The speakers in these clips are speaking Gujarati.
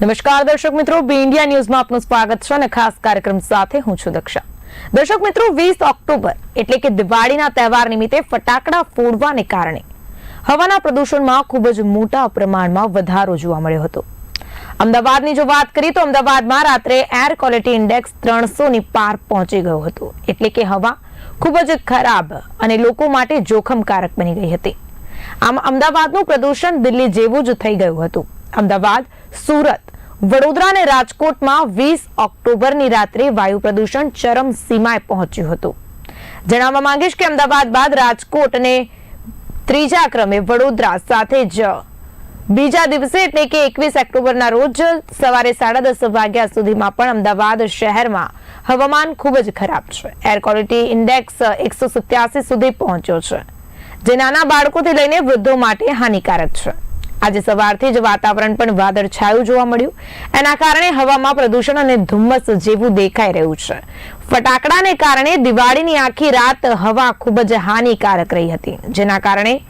નમસ્કાર દર્શક મિત્રો બી ઇન્ડિયા ન્યૂઝમાં આપનું સ્વાગત છે અને ખાસ કાર્યક્રમ સાથે હું છું દક્ષા. દર્શક મિત્રો, વીસ ઓક્ટોબર એટલે કે દિવાળીના તહેવાર નિમિત્તે ફટાકડા ફોડવાને કારણે હવાના પ્રદૂષણમાં ખૂબ જ મોટા પ્રમાણમાં વધારો જોવા મળ્યો હતો. અમદાવાદની જો વાત કરીએ તો અમદાવાદમાં રાત્રે એર ક્વોલિટી ઇન્ડેક્સ ત્રણસો ની પાર પહોંચી ગયો હતો. એટલે કે હવા ખૂબ જ ખરાબ અને લોકો માટે જોખમકારક બની ગઈ હતી. આમ અમદાવાદનું પ્રદૂષણ દિલ્હી જેવું જ થઈ ગયું હતું. અમદાવાદ, સુરત વડોદરા અને રાજકોટમાં વીસ ઓક્ટોબરની રાત્રે વાયુ પ્રદૂષણ ચરમ સીમાએ પહોંચ્યું હતું. જણાવવા માંગીશ કે અમદાવાદ બાદ રાજકોટ અને ત્રીજા ક્રમે વડોદરા સાથે જ. બીજા દિવસે એટલે કે એકવીસ ઓક્ટોબરના રોજ સવારે સાડા દસ વાગ્યા સુધીમાં પણ અમદાવાદ શહેરમાં હવામાન ખૂબ જ ખરાબ છે. એર ક્વોલિટી ઇન્ડેક્સ એકસો સત્યાસી સુધી પહોંચ્યો છે, જે નાના બાળકોથી લઈને વૃદ્ધો માટે હાનિકારક છે. આજે સવારથી જ વાતાવરણ પણ વાદળછાયું જોવા મળ્યું. એના કારણે હવામાં પ્રદૂષણ અને ધુમ્મસ જેવું દેખાઈ રહ્યું છે. ફટાકડાને કારણે દિવાળીની આખી રાત હવા ખૂબ જ હાનિકારક રહી હતી. જેના કારણે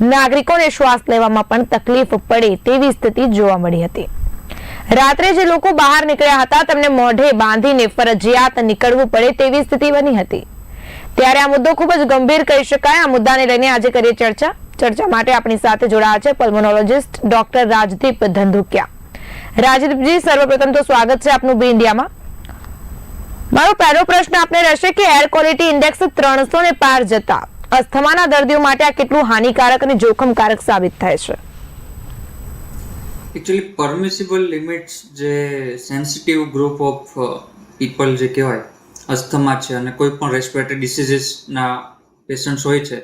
નાગરિકોને શ્વાસ લેવામાં પણ તકલીફ પડે તેવી સ્થિતિ જોવા મળી હતી. રાત્રે જે લોકો બહાર નીકળ્યા હતા, તેમને મોઢે બાંધીને ફરજિયાત નીકળવું પડે તેવી સ્થિતિ બની હતી. ત્યારે આ મુદ્દો ખૂબ જ ગંભીર કહી શકાય. આ મુદ્દાને લઈને આજે કરીએ ચર્ચા. ચર્ચા માટે આપણી સાથે જોડાયા છે પલ્મોનોલોજિસ્ટ ડોક્ટર રાજદીપ ધંધુકિયા. રાજદીપજી, સર્વપ્રથમ તો સ્વાગત છે આપનું બી ઇન્ડિયામાં. મારો પહેલો પ્રશ્ન આપને રહેશે કે એર ક્વોલિટી ઇન્ડેક્સ ત્રણસો ને પાર જતા અસ્થમાના દર્દીઓ માટે આ કેટલું હાનિકારક અને જોખમકારક સાબિત થાય છે? એકચ્યુઅલી પરમિસિબલ લિમિટ્સ જે સેન્સિટિવ ગ્રુપ ઓફ પીપલ જે કહેવાય, અસ્થમા છે અને કોઈ પણ રેસ્પિરેટરી ડિસીઝીસના પેશન્ટ્સ હોય છે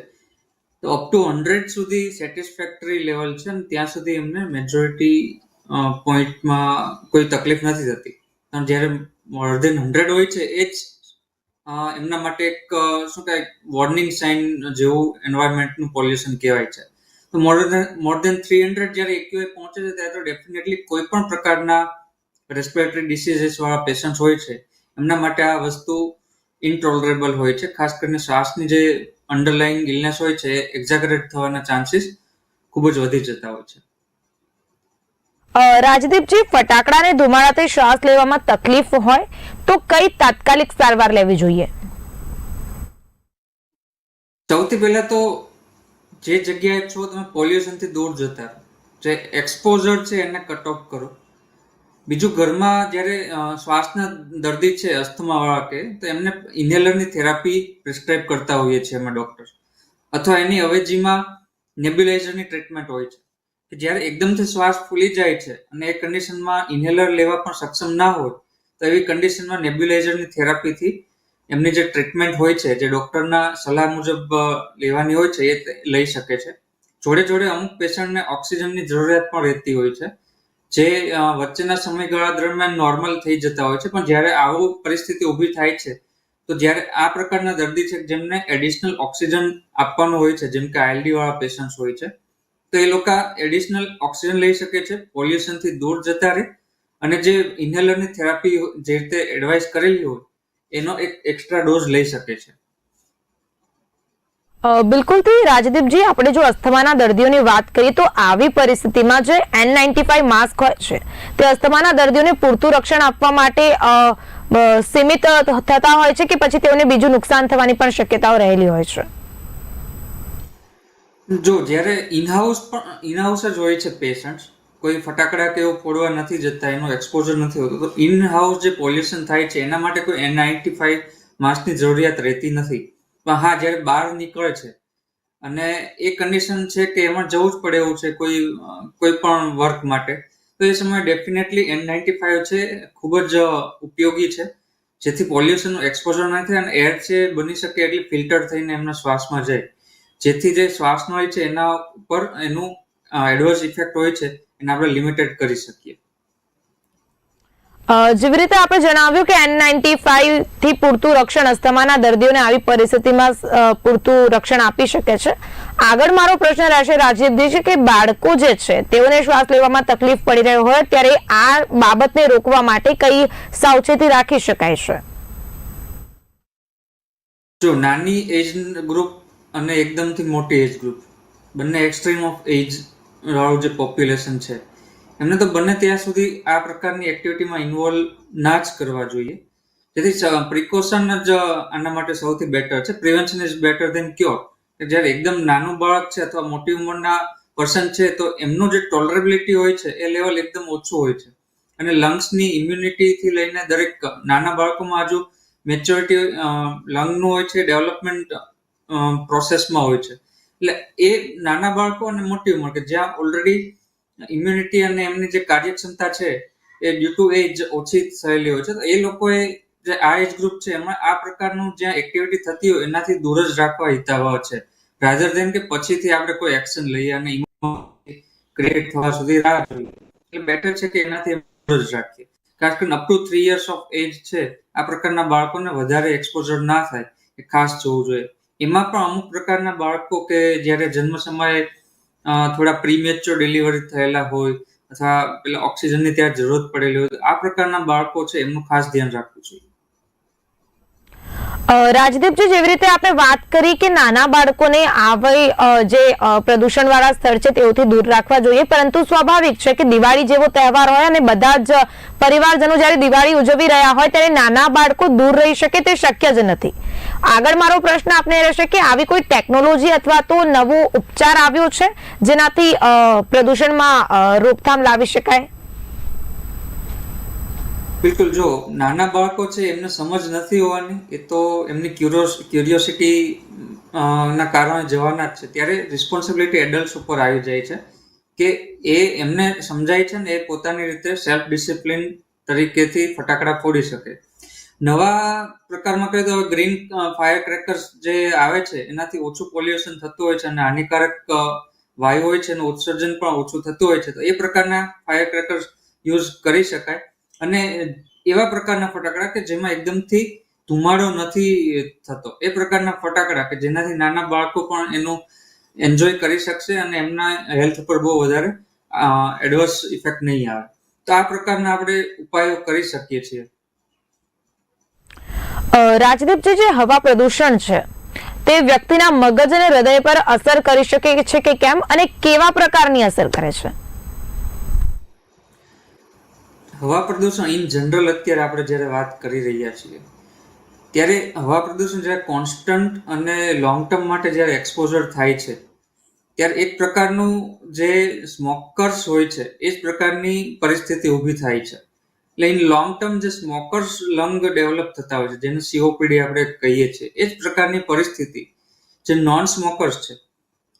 તો અપ ટુ હંડ્રેડ સુધી સેટિસ્ફેક્ટરી લેવલ છે અને ત્યાં સુધી એમને મેજોરિટી પોઈન્ટમાં કોઈ તકલીફ નથી થતી. કારણ જ્યારે મોર દેન હંડ્રેડ હોય છે, એ જ એમના માટે એક શું કહેવાય વોર્નિંગ સાઇન જેવું એન્વાયરમેન્ટનું પોલ્યુશન કહેવાય છે. તો more than more than three hundred જ્યારે એક્યુએ પહોંચે છે, ત્યારે તો ડેફિનેટલી કોઈ પણ પ્રકારના રેસ્પિરેટરી ડિસીઝીસ વાળા પેશન્ટ હોય છે, એમના માટે આ વસ્તુ ઇન્ટોલરેબલ હોય છે. ખાસ કરીને શ્વાસની જે અંડરલાઇંગ ઇલનેસ હોય છે એક્ઝાગરેટ થવાના ચાન્સીસ ખૂબ જ વધી જતા હોય છે. રાજદીપજી ફટાકડાને ધુમાડાથી શ્વાસ લેવામાં તકલીફ હોય તો કઈ તાત્કાલિક સારવાર લેવી જોઈએ? સૌથી પહેલા તો જે જગ્યાએ છો તમે પોલ્યુશનથી દૂર જતા જે એક્સપોઝર છે એને કટ ઓફ કરો. બીજું ઘરમાં જ્યારે શ્વાસના દર્દી છે, અસ્થમાવાળા કે, તો એમને ઇન્હેલરની થેરાપી પ્રિસ્ક્રાઇબ કરતા હોઈએ છીએ અમે ડૉક્ટર. અથવા એની અવેજીમાં નેબ્યુલાઇઝરની ટ્રીટમેન્ટ હોય છે. કે જ્યારે એકદમથી શ્વાસ ફૂલી જાય છે અને એ કન્ડિશનમાં ઇન્હેલર લેવા પણ સક્ષમ ના હોય, તો એવી કન્ડિશનમાં નેબ્યુલાઇઝરની થેરાપીથી એમની જે ટ્રીટમેન્ટ હોય છે, જે ડૉક્ટરના સલાહ મુજબ લેવાની હોય છે, એ લઈ શકે છે. જોડે જોડે અમુક પેશન્ટને ઓક્સિજનની જરૂરિયાત પણ રહેતી હોય છે. જે વચ્ચેના સમયગાળા દરમિયાન નોર્મલ થઈ જતા હોય છે, પણ જ્યારે આવું પરિસ્થિતિ ઊભી થાય છે, તો જ્યારે આ પ્રકારના દર્દી છે, જેમને એડિશનલ ઓક્સિજન આપવાનું હોય છે, જેમ કે આઈએલડી વાળા પેશન્ટ હોય છે, તો એ લોકો એડિશનલ ઓક્સિજન લઈ શકે છે પોલ્યુશનથી દૂર જતા રહે, અને જે ઇન્હેલરની થેરાપી જે રીતે એડવાઇસ કરેલી હોય, એનો એક એક્સ્ટ્રા ડોઝ લઈ શકે છે. બિલકુલથી રાજદીપજી, આપણે જો અસ્થમાના દર્દીઓની વાત કરીએ તો આવી પરિસ્થિતિમાં જે એન નાઇન્ટી ફાઈવ માસ્ક હોય છે, તે અસ્થમાના દર્દીઓને પૂરતું રક્ષણ આપવા માટે સીમિત થતા હોય છે કે પછી તેઓને બીજું નુકસાન થવાની પણ શક્યતાઓ રહેલી હોય છે? જો, જ્યારે ઇનહાઉસ પણ ઇનહાઉસ જ હોય છે પેશન્ટ કોઈ ફટાકડા કે એવું ફોડવા નથી જતા, એનું એક્સપોઝર નથી હોતું, તો ઇન હાઉસ જે પોલ્યુશન થાય છે, એના માટે કોઈ એન નાઇન્ટી ફાઈવ માસ્કની જરૂરિયાત રહેતી નથી. પણ હા, જ્યારે બહાર નીકળે છે. અને એ કન્ડિશન છે કે એમાં જવું જ પડે એવું છે કોઈ કોઈ પણ વર્ક માટે. તો એ સમયે ડેફિનેટલી એન નાઇન્ટી ફાઈવ છે, ખૂબ જ ઉપયોગી છે. જેથી પોલ્યુશનનું એક્સપોઝર ન થાય અને એર છે બની શકે એટલી ફિલ્ટર થઈને એમના શ્વાસમાં જાય. જેથી જે શ્વાસનો હોય છે એના ઉપર એનું એડવર્સ ઇફેક્ટ હોય છે, એને આપણે લિમિટેડ કરી શકીએ. જેવી રીતે આપણે જણાવ્યું કે એન નાઇન્ટી ફાઈવથી પૂરતું રક્ષણ અસ્થમાના દર્દીઓને આવી પરિસ્થિતિમાં પૂરતું રક્ષણ આપી શકે છે. આગળ મારો પ્રશ્ન રહેશે રાજીવજી કે બાળકો જે છે, તેઓને શ્વાસ લેવામાં તકલીફ પડી રહ્યો હોય, ત્યારે આ બાબતને રોકવા માટે કઈ સાવચેતી રાખી શકાય છે? જો નાની એજ ગ્રુપ અને એકદમથી મોટી એજ ગ્રુપ, બંને એક્સ્ટ્રીમ ઓફ એજ વાળું જે પોપ્યુલેશન છે એમને તો બને ત્યાં સુધી આ પ્રકારની એક્ટિવિટીમાં ઇન્વોલ્વ ના જ કરવા જોઈએ. જેથી પ્રિકોશન જ આના માટે સૌથી બેટર છે. Prevention is better than cure જ્યારે એકદમ નાનું બાળક છે અથવા મોટી ઉંમરના પર્સન છે, તો એમનું જે ટોલરેબિલિટી હોય છે, એ લેવલ એકદમ ઓછું હોય છે. અને લંગ્સની ઇમ્યુનિટીથી લઈને દરેક નાના બાળકોમાં હજુ મેચ્યોરિટી લંગનું હોય છે ડેવલપમેન્ટ પ્રોસેસમાં હોય છે. એટલે એ નાના બાળકો અને મોટી ઉંમર, કે જ્યાં ઓલરેડી ઇમ્યુનિટી અને એમની જે કાર્યક્ષમતા છે, એ ડ્યુ ટુ એજ ઓછી થયેલી હોય છે. તો એ લોકોએ જે આ એજ ગ્રુપ છે, એમાં આ પ્રકારનું જ્યાં એક્ટિવિટી થતી હોય, એનાથી દૂર જ રાખવા હિતાવહ છે. રાધર દેન કે પછીથી આપણે કોઈ એક્શન લઈએ અને ક્રિએટ થવા સુધી રાહ જોઈએ. એટલે બેટર છે કે એનાથી દૂર જ રાખીએ. ખાસ કરીને up to three years of age છે, આ પ્રકારના બાળકોને વધારે એક્સપોઝર ના થાય, એ ખાસ જોવું જોઈએ. એમાં પણ અમુક પ્રકારના બાળકો કે જ્યારે જન્મ સમયે થોડા પ્રીમેચ્યોર ડિલિવરી થયેલા હોય અથવા પેલા ઓક્સિજનની ત્યાં જરૂરત પડેલી હોય આ પ્રકારના બાળકો છે એમનું ખાસ ધ્યાન રાખવું જોઈએ. રાજદીપજી જેવી રીતે આપણે વાત કરી કે નાના બાળકોને આવી જે પ્રદૂષણ વાળા સ્થળ છે તેઓથી દૂર રાખવા જોઈએ, પરંતુ સ્વાભાવિક છે કે દિવાળી જેવો તહેવાર હોય અને બધા જ પરિવારજનો જ્યારે દિવાળી ઉજવી રહ્યા હોય ત્યારે નાના બાળકો દૂર રહી શકે તે શક્ય જ નથી. આગળ મારો પ્રશ્ન આપને રહેશે કે આવી કોઈ ટેકનોલોજી અથવા તો નવો ઉપચાર આવ્યો છે જેનાથી પ્રદૂષણમાં રોકથામ લાવી શકાય? બિલકુલ, જો નાના બાળકો છે, એમને સમજ નથી હોવાની, એ તો એમની ક્યુરિયોસિટી ના કારણે જવાના જ છે. ત્યારે રિસ્પોન્સિબિલિટી એડલ્ટ ઉપર આવી જાય છે કે એ એમને સમજાય છે ને એ પોતાની રીતે સેલ્ફ ડિસિપ્લિન તરીકેથી ફટાકડા ફોડી શકે. નવા પ્રકારમાં કહીએ તો ગ્રીન ફાયર ક્રેકર્સ જે આવે છે, એનાથી ઓછું પોલ્યુશન થતું હોય છે અને હાનિકારક વાયુ હોય છે એનું ઉત્સર્જન પણ ઓછું થતું હોય છે. તો એ પ્રકારના ફાયર ક્રેકર્સ યુઝ કરી શકાય. અને એવા પ્રકારના ફટાકડા કે જેમાં એકદમથી ધુમાડો નથી થતો. એ પ્રકારના ફટાકડા કે જેનાથી નાના બાળકો પણ એનું એન્જોય કરી શકશે અને એમના હેલ્થ પર બહુ વધારે એડવર્સ ઇફેક્ટ નહીં આવે. તો આ પ્રકારના આપણે ઉપાયો કરી શકીએ છીએ. રાજદીપજી, જે હવા પ્રદૂષણ છે, તે વ્યક્તિના મગજ અને હૃદય પર અસર કરી શકે છે કે કેમ? અને કેવા પ્રકારની અસર કરે છે? હવા પ્રદૂષણ ઇન જનરલ અત્યારે આપણે જ્યારે વાત કરી રહ્યા છીએ, ત્યારે હવા પ્રદૂષણ જ્યારે કોન્સ્ટન્ટ અને લોંગ ટર્મ માટે જ્યારે એક્સપોઝર થાય છે, ત્યારે એક પ્રકારનું જે સ્મોકર્સ હોય છે, એ જ પ્રકારની પરિસ્થિતિ ઊભી થાય છે. એટલે ઇન લોંગ ટર્મ જે સ્મોકર્સ લંગ ડેવલપ થતા હોય છે, જેને સીઓપીડી આપણે કહીએ છીએ, એ જ પ્રકારની પરિસ્થિતિ જે નોન સ્મોકર્સ છે,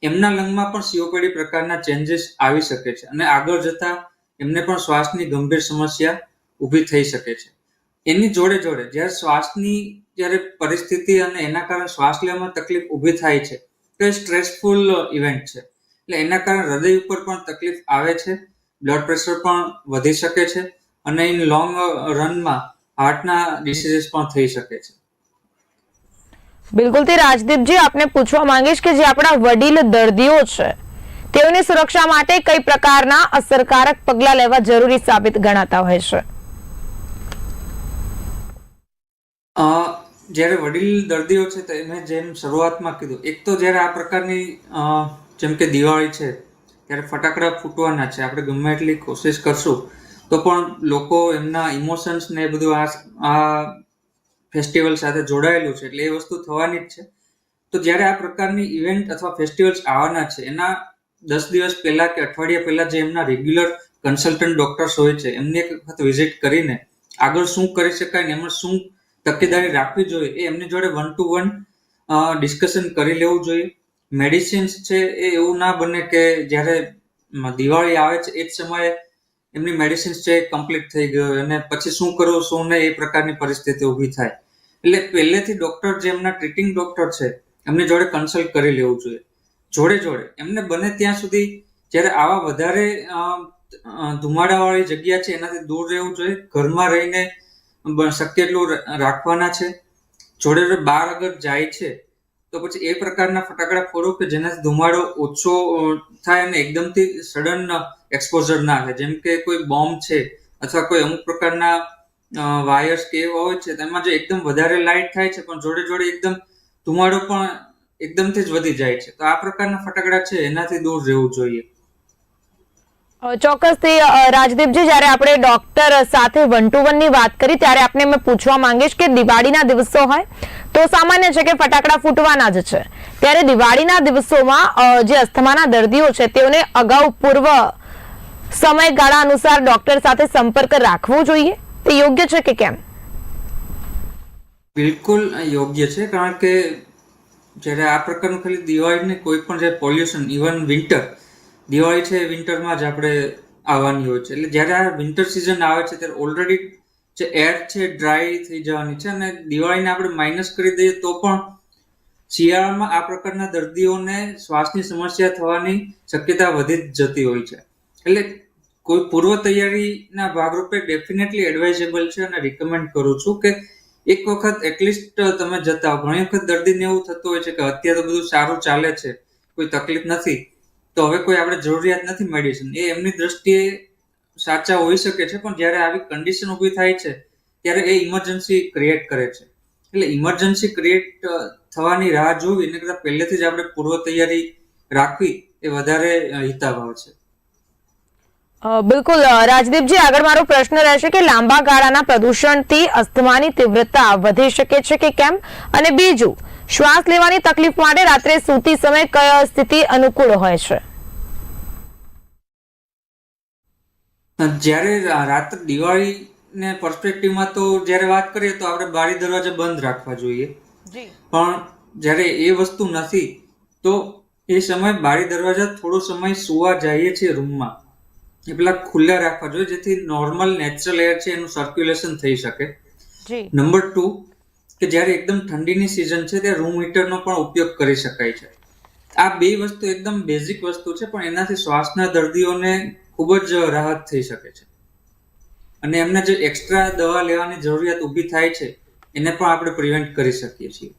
એમના લંગમાં પણ સીઓપીડી પ્રકારના ચેન્જીસ આવી શકે છે અને આગળ જતા એમને પણ શ્વાસની ગંભીર સમસ્યા ઊભી થઈ શકે છે. એની જોડે જોડે જ્યારે શ્વાસની, જ્યારે પરિસ્થિતિ અને એના કારણે શ્વાસ લેવામાં તકલીફ ઊભી થાય છે, તો એ સ્ટ્રેસફુલ ઇવેન્ટ છે. એટલે એના કારણે હૃદય ઉપર પણ તકલીફ આવે છે, બ્લડ પ્રેશર પણ વધી શકે છે અને ઇન લોંગ રનમાં હાર્ટના ડિસીઝીસ પણ થઈ શકે છે. બિલકુલ. તે રાજદીપજી, આપને પૂછવા માંગીશ કે જે આપણા વડીલ દર્દીઓ છે તેઓની સુરક્ષા માટે કઈ પ્રકારના અસરકારક પગલાં લેવા જરૂરી સાબિત ગણાતા હોય છે? જ્યારે વડીલ દર્દીઓ છે તો મેં જેમ શરૂઆતમાં કીધું, એક તો જ્યારે આ પ્રકારની જેમ કે દિવાળી છે, ત્યારે ફટાકડા ફૂટવાના છે, આપણે ગમે એટલી કોશિશ કરશું, તો પણ લોકો એમના ઇમોશન્સ ને એ બધું આ આ ફેસ્ટિવલ સાથે જોડાયેલું છે, એટલે એ વસ્તુ થવાની જ છે. તો જ્યારે આ પ્રકારની ઇવેન્ટ અથવા ફેસ્ટિવલ્સ આવવાના છે, એના દસ દિવસ પહેલા કે અઠવાડિયા પહેલા જે એમના રેગ્યુલર કન્સલ્ટન્ટ ડોક્ટર્સ હોય છે, એમને એક વખત વિઝિટ કરીને આગળ શું કરી શકાય ને એમાં શું તકેદારી રાખવી જોઈએ એ એમની જોડે વન ટુ વન ડિસ્કશન કરી લેવું જોઈએ. મેડિસિન્સ છે એ એવું ના બને કે જ્યારે દિવાળી આવે છે, એ જ સમયે એમની મેડિસિન્સ છે કમ્પ્લીટ થઈ ગયો અને પછી શું કરવું, શું નહીં એ પ્રકારની પરિસ્થિતિ ઊભી થાય. એટલે પહેલેથી ડોક્ટર જે એમના ટ્રીટિંગ ડોક્ટર છે, એમની જોડે કન્સલ્ટ કરી લેવું જોઈએ. જોડે જોડે. એમને બને ત્યાં સુધી જ્યારે આવા વધારે ધુમાડાવાળી જગ્યા છે, એનાથી દૂર રહેવું જોઈએ, ઘરમાં રહીને શક્ય એટલું રાખવાના છે. જોડે જોડે બહાર અગર જાય છે, તો પછી એ પ્રકારના ફટાકડા ફોડો કે જેનાથી ધુમાડો ઓછો થાય અને એકદમથી સડન એક્સપોઝર ના થાય. જેમ કે કોઈ બોમ્બ છે અથવા કોઈ અમુક પ્રકારના વાયર્સ કે એવા હોય છે, તેમાં જે એકદમ વધારે લાઇટ થાય છે, પણ જોડે જોડે એકદમ ધુમાડો પણ એકદમથી જ વધી જાય છે. તો આ પ્રકારના ફટાકડા છે એનાથી દૂર રહેવું જોઈએ. ચોક્કસથી રાજદીપજી જ્યારે આપણે ડોક્ટર સાથે વન ટુ વનની વાત કરી ત્યારે આપણે મેં પૂછવા માંગીશ કે દિવાળીના દિવસો હોય તો સામાન્ય છે કે ફટાકડા ફૂટવાના જ છે. ત્યારે દિવાળીના દિવસોમાં જે અસ્થમાના દર્દીઓ છે તેઓને અગાઉ પૂર્વ સમયગાળા અનુસાર ડોક્ટર સાથે સંપર્ક રાખવો જોઈએ. તે યોગ્ય છે કે કેમ? બિલકુલ યોગ્ય છે કારણ કે જ્યારે આ પ્રકારનું ખાલી દિવાળીને કોઈ પણ જે પોલ્યુશન ઇવન વિન્ટર દિવાળી છે વિન્ટરમાં જ આપણે આવવાની હોય છે. એટલે જ્યારે આ વિન્ટર સિઝન આવે છે, ત્યારે ઓલરેડી જે એર છે ડ્રાય થઈ જવાની છે અને દિવાળીને આપણે માઇનસ કરી દઈએ તો પણ શિયાળામાં આ પ્રકારના દર્દીઓને શ્વાસની સમસ્યા થવાની શક્યતા વધી જતી હોય છે. એટલે કોઈ પૂર્વ તૈયારીના ભાગરૂપે ડેફિનેટલી એડવાઇઝેબલ છે અને રિકમેન્ડ કરું છું કે એક વખત એટલીસ્ટ તમે જતા ઘણી વખત દર્દીને એવું થતું હોય છે કે અત્યારે તો બધું સારું ચાલે છે, કોઈ તકલીફ નથી, તો હવે કોઈ આપણે જરૂરિયાત નથી મેડિસિન એ એમની દ્રષ્ટિએ સાચા હોઈ શકે છે, પણ જ્યારે આવી કન્ડિશન ઊભી થાય છે, ત્યારે એ ઇમરજન્સી ક્રિએટ કરે છે. એટલે ઇમરજન્સી ક્રિએટ થવાની રાહ જોવી એને કરતાં પહેલેથી જ આપણે પૂર્વ તૈયારી રાખવી એ વધારે હિતાવહ છે. બિલકુલ રાજદીપજી આગળ મારો પ્રશ્ન રહેશે કે લાંબા ગાળાના પ્રદૂષણથી અસ્થમાની તીવ્રતા વધી શકે છે કે કેમ? અને બીજું શ્વાસ લેવાની તકલીફ માટે રાત્રે સૂતી સમય કયા સ્થિતિ અનુકૂળ હોય છે? જ્યારે રાત્રે દિવાળી દિવાળીને પર્સપેક્ટિવમાં તો જ્યારે વાત કરીએ તો આપણે બારી દરવાજા બંધ રાખવા જોઈએ. પણ જ્યારે એ વસ્તુ નથી તો એ સમય બારી દરવાજા થોડો સમય સુવા જઈએ છીએ રૂમમાં. એ પેલા ખુલ્લા રાખવા જોઈએ જેથી નોર્મલ નેચરલ એર છે એનું સર્ક્યુલેશન થઈ શકે. નંબર ટુ કે જ્યારે એકદમ ઠંડીની સિઝન છે ત્યારે રૂમ હીટરનો પણ ઉપયોગ કરી શકાય છે. આ બે વસ્તુ એકદમ બેઝિક વસ્તુ છે પણ એનાથી શ્વાસના દર્દીઓને ખૂબ જ રાહત થઈ શકે છે. અને એમને જે એક્સ્ટ્રા દવા લેવાની જરૂરિયાત ઊભી થાય છે એને પણ આપણે પ્રિવેન્ટ કરી શકીએ છીએ.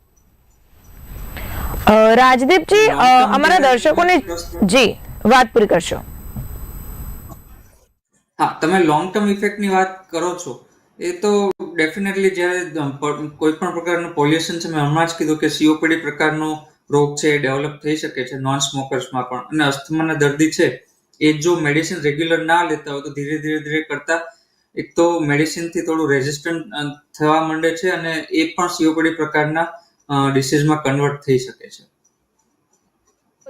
રાજદીપજી અમારા દર્શકોને જી વાત પૂરી કરશો. હા, તમે લોંગ ટર્મ ઇફેક્ટની વાત કરો છો, એ તો ડેફિનેટલી જ્યારે કોઈ પણ પ્રકારનું પોલ્યુશન છે, મેં હમણાં જ કીધું કે સીઓપીડી પ્રકારનો રોગ છે, એ ડેવલપ થઈ શકે છે નોન સ્મોકર્સમાં પણ. અને અસ્થમાના દર્દી છે, એ જો મેડિસિન રેગ્યુલર ના લેતા હોય તો ધીરે ધીરે ધીરે કરતા, એક તો મેડિસિનથી થોડું રેઝિસ્ટન્ટ થવા માંડે છે અને એ પણ સીઓપીડી પ્રકારના ડિસીઝમાં કન્વર્ટ થઈ શકે છે.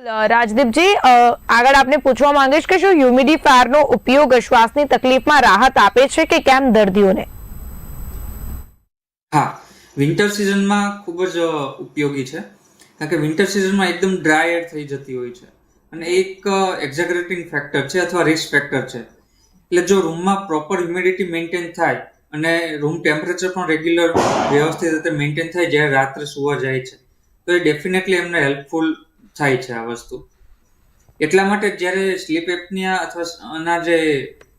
રાજદીપજી આગળ આપને પૂછવા માંગીશ કે શું હ્યુમિડિફાયરનો ઉપયોગ શ્વાસની તકલીફમાં રાહત આપે છે કે કેમ દર્દીઓને? હા વિન્ટર સિઝનમાં ખૂબ જ ઉપયોગી છે. કારણ કે વિન્ટર સિઝનમાં એકદમ ડ્રાય એર થઈ જતી હોય છે. અને એક એક્ઝેગરેટિંગ ફેક્ટર છે અથવા રિસ્ક ફેક્ટર છે. એટલે જો રૂમમાં પ્રોપર હ્યુમિડિટી મેન્ટેન થાય અને રૂમ ટેમ્પરેચર પણ રેગ્યુલર વ્યવસ્થિત રીતે મેન્ટેન થાય જ્યારે રાત્રે સુવા જાય છે, તો એ ડેફિનેટલી એમને હેલ્પફુલ થાય છે આ વસ્તુ. એટલા માટે જ્યારે સ્લીપ એપનિયા અથવા આના જે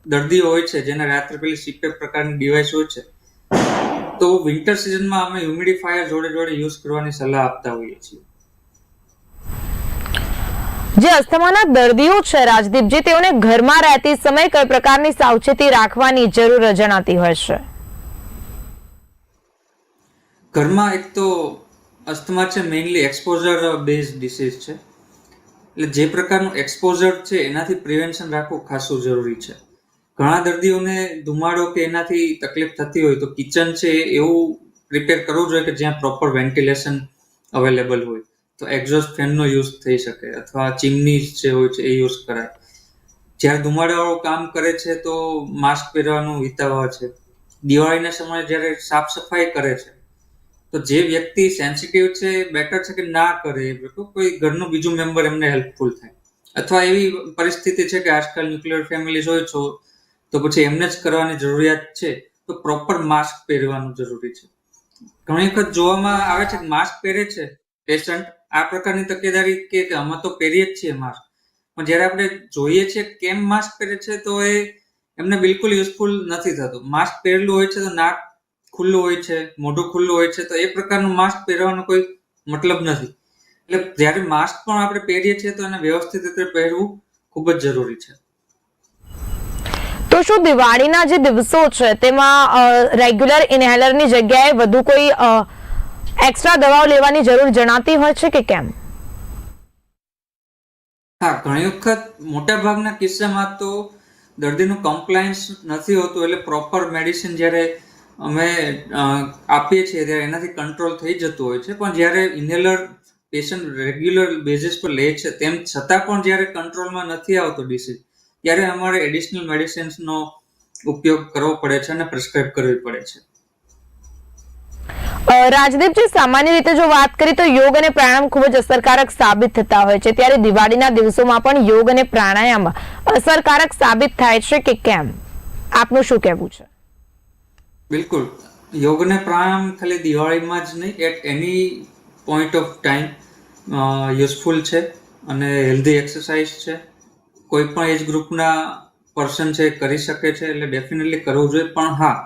દર્દીઓ હોય છે જેને રાત્રે પેલી સીપેપ પ્રકારની ડિવાઇસ હોય છે તો વિન્ટર સિઝનમાં અમે હ્યુમિડિફાયર જોડે જોડે યુઝ કરવાની સલાહ આપતા હોઈએ છીએ. જે અસ્થમાના દર્દીઓ છે રાજદીપજી તેઓને ઘરમાં રહેતી સમય કઈ પ્રકારની સાવચેતી રાખવાની જરૂર જણાતી હોય છે? ઘરમાં એક તો અસ્થમા છે મેઇનલી એક્સપોઝર બેઝ ડિસીઝ છે. એટલે જે પ્રકારનું એક્સપોઝર છે, એનાથી પ્રિવેન્શન રાખવું ખાસું જરૂરી છે. ઘણા દર્દીઓને ધુમાડો કે એનાથી તકલીફ થતી હોય તો કિચન છે, એવું પ્રિપેર કરવું જોઈએ કે જ્યાં પ્રોપર વેન્ટિલેશન અવેલેબલ હોય. તો એક્ઝોસ્ટ ફેનનો યુઝ થઈ શકે અથવા ચીમની જે હોય છે, એ યુઝ કરાય. જ્યારે ધુમાડાવાળું કામ કરે છે, તો માસ્ક પહેરવાનું હિતાવહ છે. દિવાળીના સમયે જ્યારે સાફ સફાઈ કરે છે તો જે વ્યક્તિ સેન્સિટિવ છે બેટર છે કે ના કરે કોઈ ઘરનું બીજું મેમ્બર એમને હેલ્પફુલ થાય. અથવા એવી પરિસ્થિતિ છે કે આજકાલ ન્યુક્લિયર ફેમિલીઝ હોય છો, તો પછી એમને જ કરવાની જરૂરિયાત છે, તો પ્રોપર માસ્ક પહેરવાનું જરૂરી છે. ઘણી વખત જોવામાં આવે છે કે માસ્ક પહેરે છે પેશન્ટ આ પ્રકારની તકેદારી કે અમે તો પહેરીએ જ છીએ માસ્ક પણ જ્યારે આપણે જોઈએ છીએ કેમ માસ્ક પહેરે છે, તો એ એમને બિલકુલ યુઝફુલ નથી થતું. માસ્ક પહેરેલું હોય છે તો નાક ખુલ્લું હોય છે મોઢું ખુલ્લું હોય છે તો એ પ્રકારનું માસ્ક પહેરવાનો કોઈ મતલબ નથી. એટલે જ્યારે માસ્ક પણ આપણે પહેરીએ છીએ તો એને વ્યવસ્થિત રીતે પહેરવું ખૂબ જ જરૂરી છે. તો શું દિવાળીના જે દિવસો છે તેમાં રેગ્યુલર ઇન્હેલરની જગ્યાએ વધુ કોઈ એક્સ્ટ્રા દવાઓ લેવાની જરૂર જણાતી હોય છે કે કેમ? હા ઘણી વખત મોટા ભાગના કિસ્સામાં તો દર્દીનું કમ્પ્લાયન્સ નથી હોતું એટલે પ્રોપર મેડિસિન જ્યારે અમે આપીએ છીએ ત્યારે એનાથી કંટ્રોલ થઈ જતું હોય છે, પણ જ્યારે ઇન્હેલર પેશન્ટ રેગ્યુલર બેઝિસ પર લે છે, તેમ છતાં પણ જ્યારે કંટ્રોલમાં નથી આવતો ડિસીઝ ત્યારે અમારે એડિશનલ મેડિસિન્સનો ઉપયોગ કરવો પડે છે અને પ્રિસ્ક્રાઇબ કરવી પડે છે. રાજદીપજી, સામાન્ય રીતે જો વાત કરીએ તો યોગ અને પ્રાણાયામ ખૂબ જ અસરકારક સાબિત થતા હોય છે, ત્યારે દિવાળીના દિવસોમાં પણ યોગ અને પ્રાણાયામ અસરકારક સાબિત થાય છે કે કેમ? આપનું શું કહેવું છે? બિલકુલ. યોગ અને પ્રાણાયામ ખાલી દિવાળીમાં જ નહીં at any point of time useful છે અને હેલ્ધી એક્સરસાઇઝ છે. કોઈ પણ એજ ગ્રુપના પર્સન છે કરી શકે છે, એટલે ડેફિનેટલી કરવું જોઈએ. પણ હા,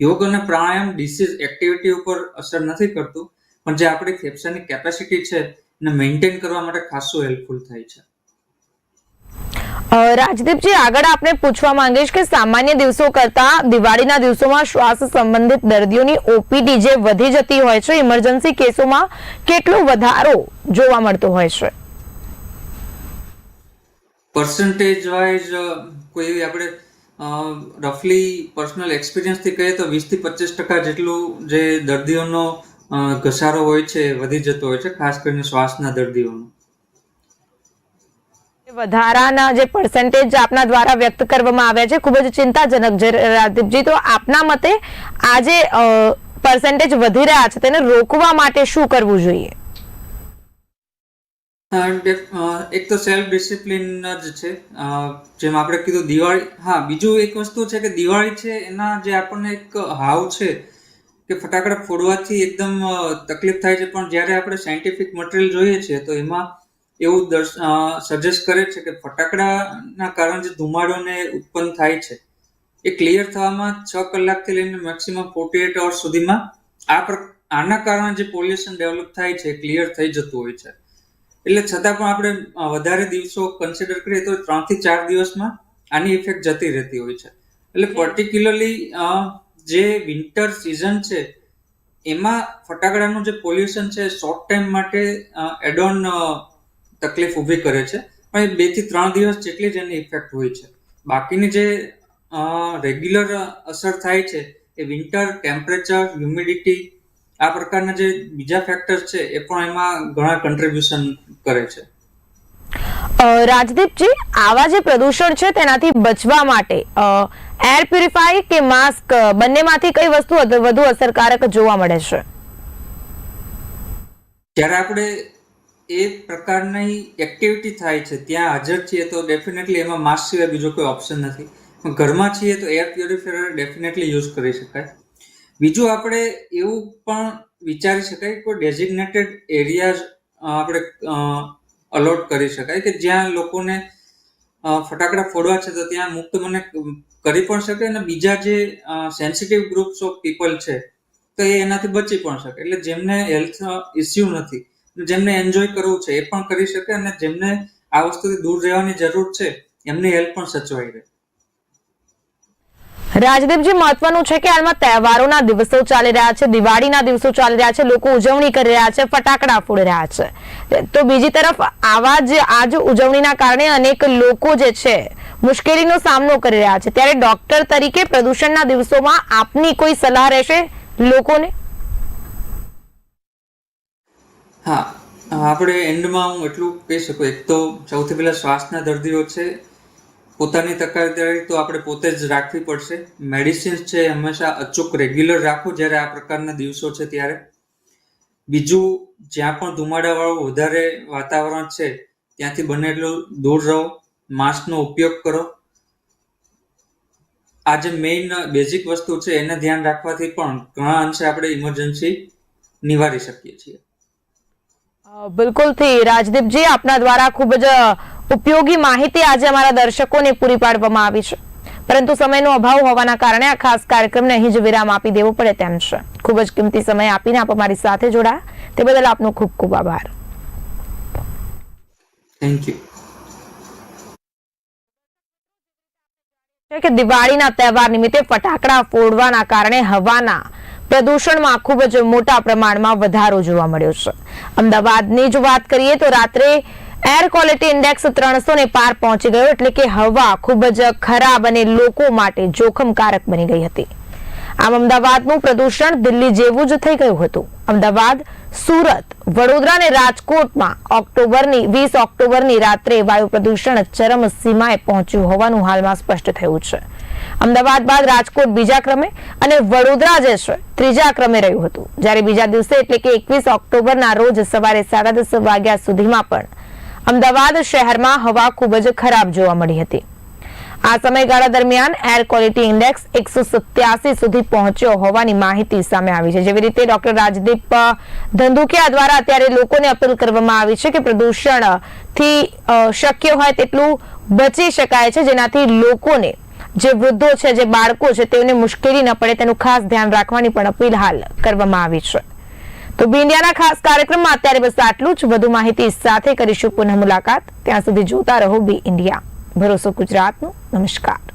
યોગ અને પ્રાણાયામ ડિસીઝ એક્ટિવિટી ઉપર અસર નથી કરતું, પણ જે આપણી ફેફસાની કેપેસિટી છે એને મેન્ટેન કરવા માટે ખાસું હેલ્પફુલ થાય છે. રાજદીપજી, આગળ આપણે પૂછવા માંગીશ કે સામાન્ય દિવસો કરતા દિવાળીના દિવસોમાં શ્વાસ સંબંધિત દર્દીઓની ઓપીડી જે વધી જતી હોય છે, ઇમરજન્સી કેસોમાં કેટલો વધારો જોવા મળતો હોય છે? પર્સન્ટેજ વાઇઝ કોઈ આપણે રફલી પર્સનલ એક્સપિરિયન્સથી કહીએ તો વીસથી પચીસ ટકા જેટલું જે દર્દીઓનો ઘસારો હોય છે, વધી જતો હોય છે, ખાસ કરીને શ્વાસના દર્દીઓનો. વધારાના જે પર્સન્ટેજ આપના દ્વારા વ્યક્ત કરવામાં આવ્યા છે, ખૂબ જ ચિંતાજનક છે. રાજદીપજી, તો આપના મતે આ જે પર્સન્ટેજ વધી રહ્યા છે, તેને રોકવા માટે શું કરવું જોઈએ? એક તો સેલ્ફ ડિસિપ્લિન જ છે. જેમ આપણે કીધું દિવાળી, હા, બીજું એક વસ્તુ છે કે દિવાળી છે, એના જે આપણને એક હાવ છે કે ફટાકડા ફોડવાથી એકદમ તકલીફ થાય છે. પણ જ્યારે આપણે સાયન્ટિફિક મટીરિયલ જોઈએ છીએ તો એમાં એવું દર્શ સજેસ્ટ કરે છે કે ફટાકડાના કારણે જે ધુમાડોને ઉત્પન્ન થાય છે એ ક્લિયર થવામાં છ કલાકથી લઈને મેક્સિમમ ફોર્ટી એટ અવર્સ સુધીમાં આ આના કારણે જે પોલ્યુશન ડેવલપ થાય છે ક્લિયર થઈ જતું હોય છે. એટલે છતાં પણ આપણે વધારે દિવસો કન્સિડર કરીએ તો ત્રણથી ચાર દિવસમાં આની ઇફેક્ટ જતી રહેતી હોય છે. એટલે પર્ટિક્યુલરલી જે વિન્ટર સિઝન છે એમાં ફટાકડાનું જે પોલ્યુશન છે શોર્ટ ટાઈમ માટે એડોન તકલીફ ઊભી કરે છે. પણ બેથી ત્રણ દિવસ જેટલી જ એની ઇફેક્ટ હોય છે. બાકીની જે રેગ્યુલર અસર થાય છે એ વિન્ટર ટેમ્પરેચર હ્યુમિડિટી આ પ્રકારના જે બીજા ફેક્ટર્સ છે એ પણ એમાં ઘણા કન્ટ્રીબ્યુશન કરે છે. અ, રાજદીપજી આવા જે પ્રદૂષણ છે તેનાથી બચવા માટે એર પ્યુરિફાય કે માસ્ક બંનેમાંથી કઈ વસ્તુ વધુ અસરકારક જોવા મળે છે? જ્યારે આપણે એ પ્રકારની એક્ટિવિટી થાય છે. ત્યાં હાજર છીએ તો ડેફિનેટલી એમાં માસ્ક સિવાય બીજો કોઈ ઓપ્શન નથી. પણ ઘરમાં છીએ તો એર પ્યોરિફાયર ડેફિનેટલી યુઝ કરી શકાય. બીજું આપણે એવું પણ વિચારી શકાય કે ડેઝિગ્નેટેડ એરિયાઝ આપણે અલોટ કરી શકાય કે જ્યાં લોકોને ફટાકડા ફોડવા છે તો ત્યાં મુક્ત મને કરી પણ શકે અને બીજા જે સેન્સિટિવ ગ્રુપ્સ ઓફ પીપલ છે તો એ એનાથી બચી પણ શકે. એટલે જેમને હેલ્થ ઇસ્યુ નથી જેમને એન્જોય કરવું છે એ પણ કરી શકે અને જેમને આ વસ્તુથી દૂર રહેવાની જરૂર છે, એમની હેલ્પ પણ સચવાઈ રહે. રાજદીપજી, મહત્વનું છે કે હાલમાં તહેવારોના દિવસો ચાલી રહ્યા છે, દિવાળીના દિવસો ચાલી રહ્યા છે, લોકો ઉજવણી કરી રહ્યા છે, ફટાકડા ફોડી રહ્યા છે. તો બીજી તરફ, આવા જ આજ ઉજવણીના કારણે અનેક લોકો જે છે, મુશ્કેલીનો સામનો કરી રહ્યા છે. ત્યારે ડોક્ટર તરીકે પ્રદૂષણના દિવસોમાં આપની કોઈ સલાહ રહેશે લોકોને? હા, આપણે એન્ડમાં હું એટલું કહી શકું. એક તો સૌથી પહેલાં શ્વાસના દર્દીઓ છે, પોતાની તકેદારી તો આપણે પોતે જ રાખવી પડશે. મેડિસિન્સ છે હંમેશા અચૂક રેગ્યુલર રાખો જ્યારે આ પ્રકારના દિવસો છે ત્યારે. બીજું, જ્યાં પણ ધુમાડાવાળું વધારે વાતાવરણ છે, ત્યાંથી બને એટલું દૂર રહો, માસ્કનો ઉપયોગ કરો. આ જે મેઇન બેઝિક વસ્તુ છે, એને ધ્યાન રાખવાથી પણ ઘણા અંશે આપણે ઇમરજન્સી નિવારી શકીએ છીએ. બિલકુલથી રાજદીપજી આપના દ્વારા ખૂબ જ ઉપયોગી માહિતી આજે અમારા દર્શકોને પૂરી પાડવામાં આવી છે. પરંતુ સમયનો અભાવ હોવાના કારણે આ ખાસ કાર્યક્રમને અહીં જ વિરામ આપી દેવો પડે તેમ છે. ખૂબ જ કિંમતી સમય આપીને આપ અમારી સાથે જોડાયા. તે બદલ આપનો ખૂબ ખૂબ આભાર. થેન્ક યુ કે દિવાળીના તહેવાર નિમિત્તે ફટાકડા ફોડવાના કારણે હવાના પ્રદૂષણમાં ખૂબ જ મોટા પ્રમાણમાં વધારો જોવા મળ્યો છે. અમદાવાદની જો વાત કરીએ તો રાત્રે એર ક્વોલિટી ઇન્ડેક્સ ત્રણસો ને પાર પહોંચી ગયો, એટલે કે હવા ખૂબ જ ખરાબ અને લોકો માટે જોખમકારક બની ગઈ હતી. આમ અમદાવાદનું પ્રદૂષણ દિલ્હી જેવું જ થઈ ગયું હતું. અમદાવાદ, સુરત, વડોદરા અને રાજકોટમાં ઓક્ટોબરની, વીસ ઓક્ટોબરની રાત્રે વાયુ પ્રદૂષણ ચરમ સીમાએ પહોંચ્યું હોવાનું હાલમાં સ્પષ્ટ થયું છે. અમદાવાદ બાદ રાજકોટ બીજા ક્રમે અને વડોદરા જે છે, ત્રીજા ક્રમે રહ્યું હતું. જ્યારે બીજા દિવસે એટલે કે એકવીસ ઓક્ટોબરના રોજ સવારે સાડા દસ વાગ્યા સુધીમાં પણ અમદાવાદ શહેરમાં હવા ખૂબ જ ખરાબ જોવા મળી હતી. આ સમયગાળા દરમિયાન એર ક્વોલિટી ઇન્ડેક્સ એકસો સુધી પહોંચ્યો હોવાની માહિતી સામે આવી છે. જેવી રીતે ડોક્ટર રાજદીપ ધંધુકિયા દ્વારા અત્યારે લોકોને અપીલ કરવામાં આવી છે કે પ્રદૂષણ, થી શક્ય હોય તેટલું બચી શકાય છે. જેનાથી લોકોને જે વૃદ્ધો છે, જે બાળકો છે, તેઓને મુશ્કેલી ન પડે તેનું ખાસ ધ્યાન રાખવાની પણ અપીલ હાલ કરવામાં આવી છે. તો બી ઇન્ડિયાના ખાસ કાર્યક્રમમાં અત્યારે બસ આટલું જ. વધુ માહિતી સાથે કરીશું. પુનઃ મુલાકાત. ત્યાં સુધી જોતા રહો બી ઇન્ડિયા. ભરોસો ગુજરાતનું. નમસ્કાર.